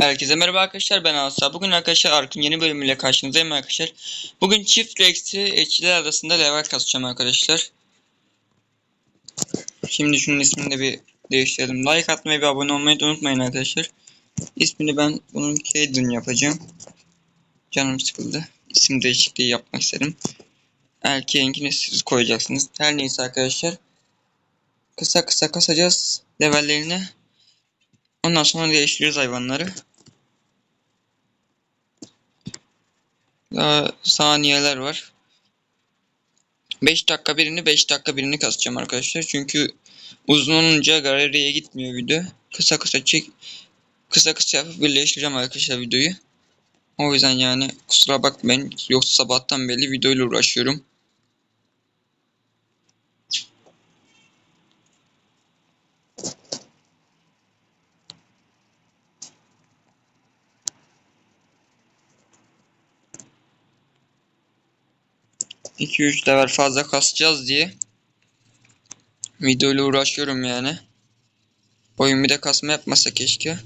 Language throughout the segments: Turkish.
Herkese merhaba arkadaşlar ben Asa. Bugün arkadaşlar Ark'ın yeni bölümüyle karşınızdayım arkadaşlar. Bugün çift Rex'i etçiler arasında level kasacağım arkadaşlar. Şimdi şunun ismini de bir değiştirelim. Like atmayı ve abone olmayı da unutmayın arkadaşlar. İsmini ben bunun Caden yapacağım. Canım sıkıldı. İsim değişikliği yapmak istedim. Erkeğinkini siz koyacaksınız. Her neyse arkadaşlar. Kısa kısa kasacağız levellerini. Ondan sonra değiştiriyoruz hayvanları. Daha saniyeler var. 5 dakika birini 5 dakika birini kasacağım arkadaşlar. Çünkü uzun olunca galeriye gitmiyor video. Kısa kısa çek kısa kısa yapıp birleştireceğim arkadaşlar videoyu. O yüzden yani kusura bakmayın. Yoksa sabahtan beri videoyla uğraşıyorum. İki üç level fazla kasacağız diye videoyla uğraşıyorum yani. Oyun bir de kasma yapmasa keşke.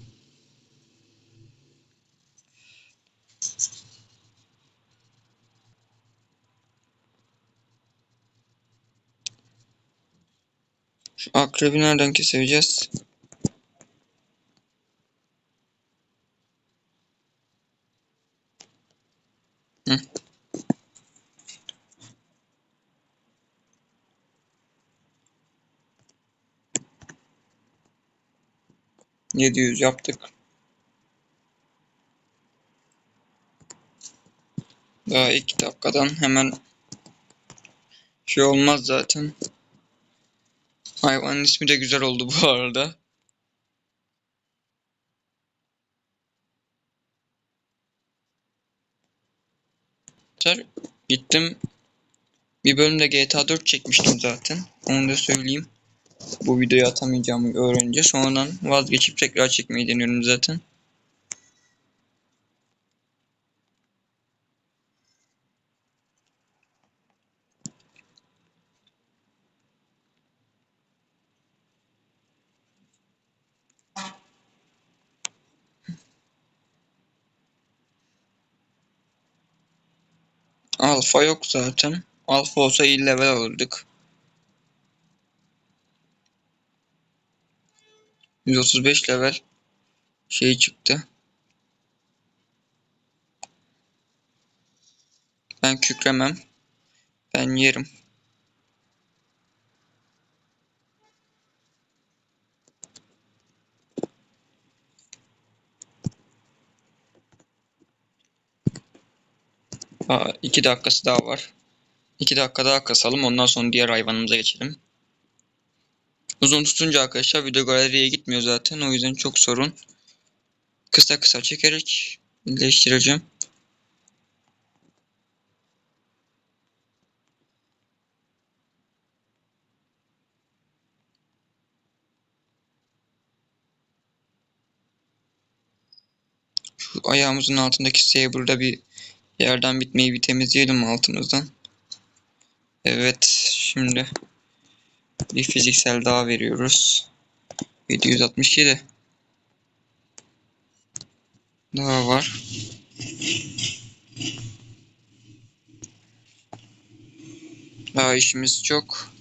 Şu akrebi nereden keseceğiz? 700 yaptık. Daha 2 dakikadan hemen şey olmaz zaten. Hayvanın ismi de güzel oldu bu arada. Gittim. Bir bölümde GTA 4 çekmiştim zaten. Onu da söyleyeyim. Bu videoyu atamayacağımı öğrenince sonradan vazgeçip tekrar çekmeyi deniyorum zaten. Alfa yok zaten. Alfa olsa iyi level alırdık. 135 level şey çıktı. Ben kükremem. Ben yerim. Aa, iki dakikası daha var. İki dakika daha kasalım. Ondan sonra diğer hayvanımıza geçelim. Uzun tutunca arkadaşlar video galeriye gitmiyor zaten. O yüzden çok sorun. Kısa kısa çekerek birleştireceğim. Şu ayağımızın altındaki saber'da bir yerden bitmeyi bir temizleyelim altımızdan. Evet şimdi bir fiziksel daha veriyoruz. 767 daha var. Daha işimiz çok.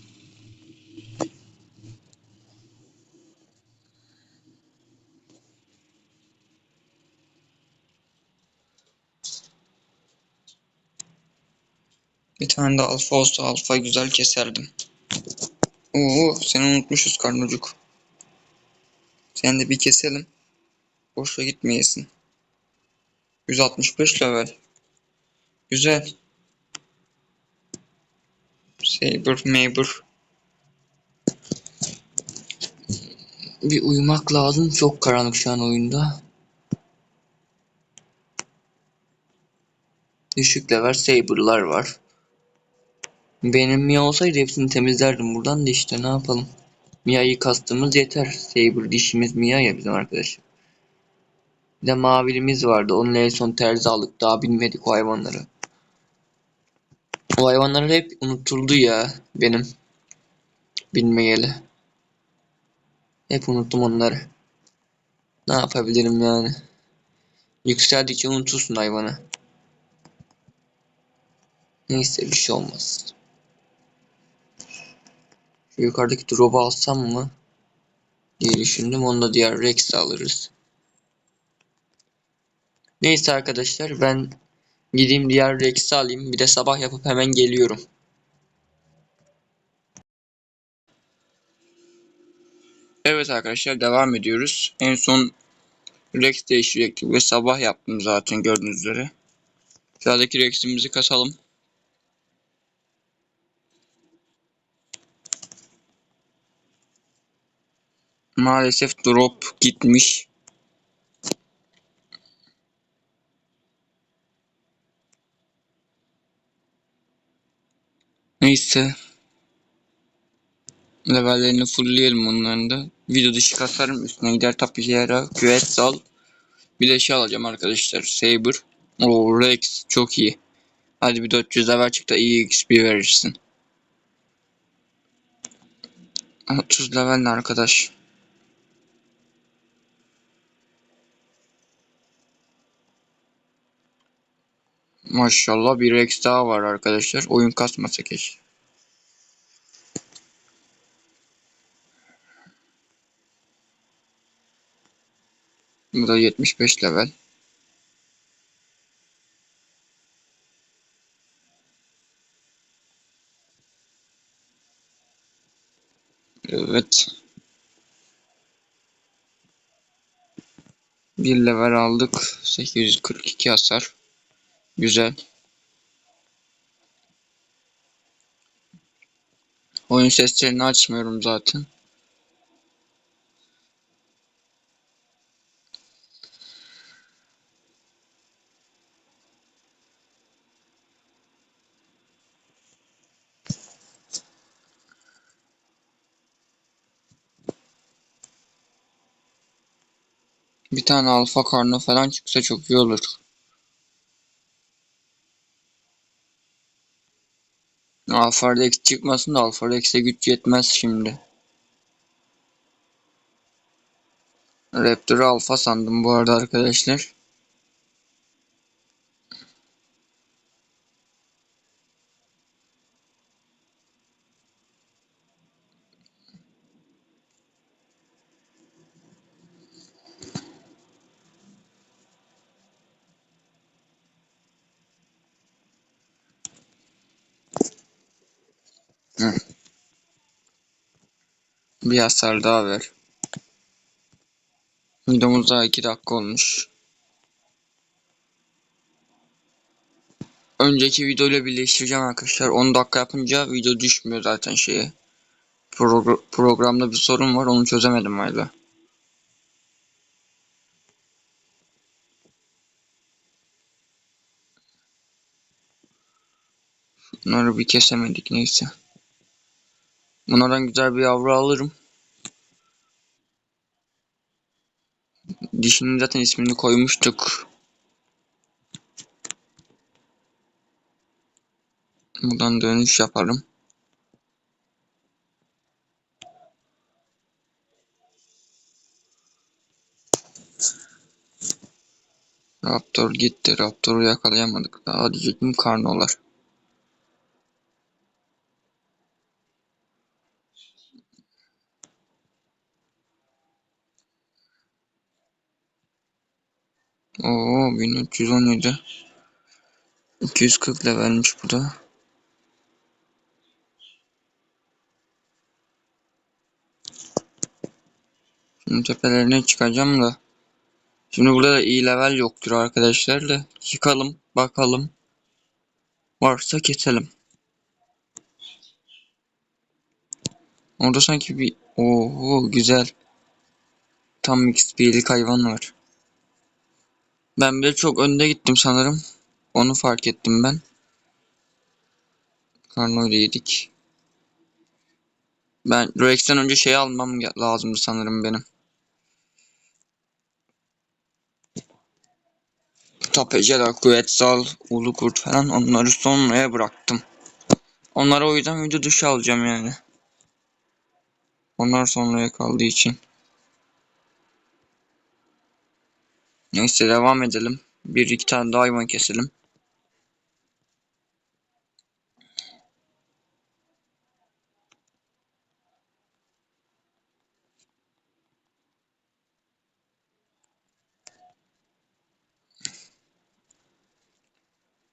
Bir tane de alfa olsa alfa güzel keserdim. Oo seni unutmuşuz karnocuk. Sen de bir keselim. Boşa gitmeyesin. 165 level. Güzel. Saber, Maber. Bir uyumak lazım. Çok karanlık şu an oyunda. Düşük level Saber'lar var. Benim Mia olsaydı hepsini temizlerdim buradan da işte ne yapalım. Mia'yı kastığımız yeter. Saber dişimiz Mia ya bizim arkadaş. Bir de mavilimiz vardı. Onun en son terzi aldık. Daha bilmedik o hayvanları. O hayvanlar hep unutuldu ya benim. Bilmeyeli. Hep unuttum onları. Ne yapabilirim yani. Yükseldikçe unutursun hayvanı. Neyse bir şey olmaz. Şu yukarıdaki drop'u alsam mı? diye düşündüm. Onu da diğer Rex'i alırız. Neyse arkadaşlar ben gideyim diğer Rex'i alayım. Bir de sabah yapıp hemen geliyorum. Evet arkadaşlar devam ediyoruz. En son Rex değiştirecektik ve sabah yaptım zaten gördüğünüz üzere. Sıradaki Rex'imizi kasalım. Maalesef drop gitmiş. Neyse. Levellerini fullleyelim onların da. Video dışı kasarım üstüne gider tapiyera, küvet sal. Bir de şey alacağım arkadaşlar. Saber. O Rex çok iyi. Hadi bir 400 level çık da iyi XP verirsin. 30 level ne arkadaş? Maşallah bir Rex daha var arkadaşlar. Oyun kasmasa keşke. Bu da 75 level. Evet. Bir level aldık. 842 hasar. Güzel. Oyun seslerini açmıyorum zaten. Bir tane alfa karnı falan çıksa çok iyi olur. Alfa Rex çıkmasın da Alfa Rex'e güç yetmez şimdi. Raptor'u alfa sandım bu arada arkadaşlar. Bir hasar daha ver. Videomuz daha 2 dakika olmuş. Önceki videoyla birleştireceğim arkadaşlar. 10 dakika yapınca video düşmüyor zaten şeye. Progr programda bir sorun var onu çözemedim hala. Bunları bir kesemedik neyse. Bunlardan güzel bir yavru alırım. Dişinin zaten ismini koymuştuk. Buradan dönüş yaparım. Raptor gitti. Raptor'u yakalayamadık. Daha diyecektim karnolar. Oo 1317. 240 levelmiş bu da. Şimdi tepelerine çıkacağım da. Şimdi burada da iyi level yoktur arkadaşlar da. Çıkalım bakalım. Varsa keselim. Orada sanki bir ooo güzel. Tam XP'lik hayvan var. Ben bile çok önde gittim sanırım. Onu fark ettim ben. Karnoyla yedik. Ben Rex'ten önce şey almam lazımdı sanırım benim. Tapecela, Quetzal, Ulu Kurt falan onları sonraya bıraktım. Onlara o yüzden video dışı alacağım yani. Onlar sonraya kaldığı için. Neyse devam edelim. Bir iki tane daha hayvan keselim.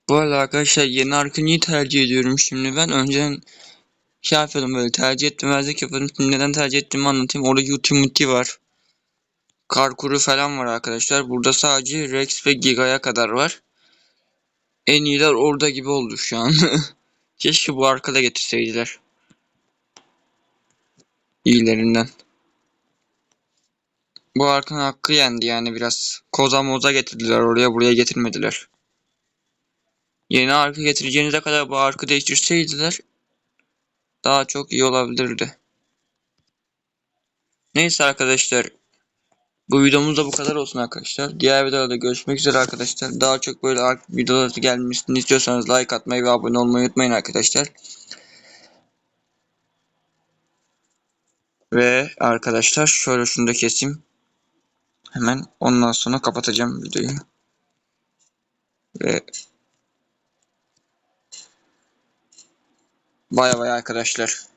Bu arada arkadaşlar yeni niye tercih ediyorum şimdi ben? Önceden şey yapıyordum böyle tercih etmemezlik yapıyordum. Şimdi neden tercih ettiğimi anlatayım. Orada Ultimate var. Karkuru falan var arkadaşlar. Burada sadece Rex ve Giga'ya kadar var. En iyiler orada gibi oldu şu an. Keşke bu arkada getirseydiler. İyilerinden. Bu arkanın hakkı yendi yani biraz. Koza moza getirdiler oraya buraya getirmediler. Yeni arka getireceğinize kadar bu arkı değiştirseydiler daha çok iyi olabilirdi. Neyse arkadaşlar. Bu videomuz da bu kadar olsun arkadaşlar. Diğer videolarda görüşmek üzere arkadaşlar. Daha çok böyle ark videoları gelmesini istiyorsanız like atmayı ve abone olmayı unutmayın arkadaşlar. Ve arkadaşlar şöyle şunu da keseyim. Hemen ondan sonra kapatacağım videoyu. Ve bay bay arkadaşlar.